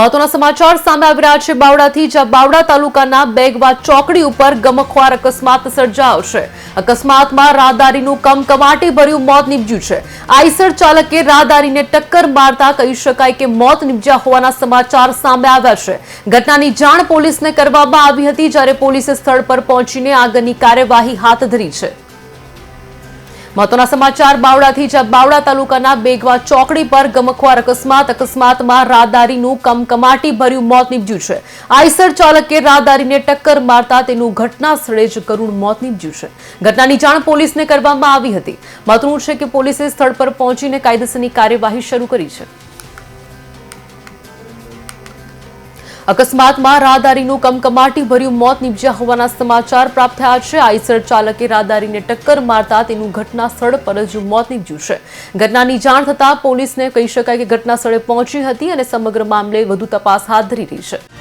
મહત્વના સમાચાર સામે આવી રહ્યા છે બાવડાથી, જ્યાં બાવડા તાલુકાના બેગવા ચોકડી ઉપર ગમખવાર અકસ્માત સર્જાયો છે. અકસ્માતમાં રાહદારીનું કમકમાટી ભર્યું મોત નીપજ્યું છે. આઈસર ચાલકે રાહદારીને ટક્કર મારતા કહી શકાય કે મોત નીપજ્યા હોવાના સમાચાર સામે આવ્યા છે. ઘટનાની જાણ પોલીસને કરવામાં આવી હતી જ્યારે પોલીસે સ્થળ પર પહોંચીને આગળની કાર્યવાહી હાથ ધરી છે. મહત્વના સમાચાર બાવડાથી જ બાવડા તાલુકાના બેગવા ચોકડી પર ગમખવાર અકસ્માત, અકસ્માતમાં રાહદારીનું કમકમાટી ભર્યું મોત નીપજ્યું છે. આઈસર ચાલકે રાહદારીને ટક્કર મારતા તેનું ઘટના સ્થળે જ કરુણ મોત નીપજ્યું છે. ઘટનાની જાણ પોલીસને કરવામાં આવી હતી. મહત્વનું છે કે પોલીસે સ્થળ પર પહોંચીને કાયદેસરની કાર્યવાહી શરૂ કરી છે. અકસ્માતમાં રાહદારીનું કમકમાટી ભર્યું મોત નીપજ્યા હોવાના સમાચાર પ્રાપ્ત થયા છે. આઈસર ચાલકે રાહદારીને ટક્કર મારતા તેનું ઘટના સ્થળ પર જ મોત નીપજ્યું છે. ઘટનાની જાણ થતાં પોલીસને કહી શકાય કે ઘટના સ્થળે પહોંચી હતી અને સમગ્ર મામલે વધુ તપાસ હાથ ધરી રહી છે.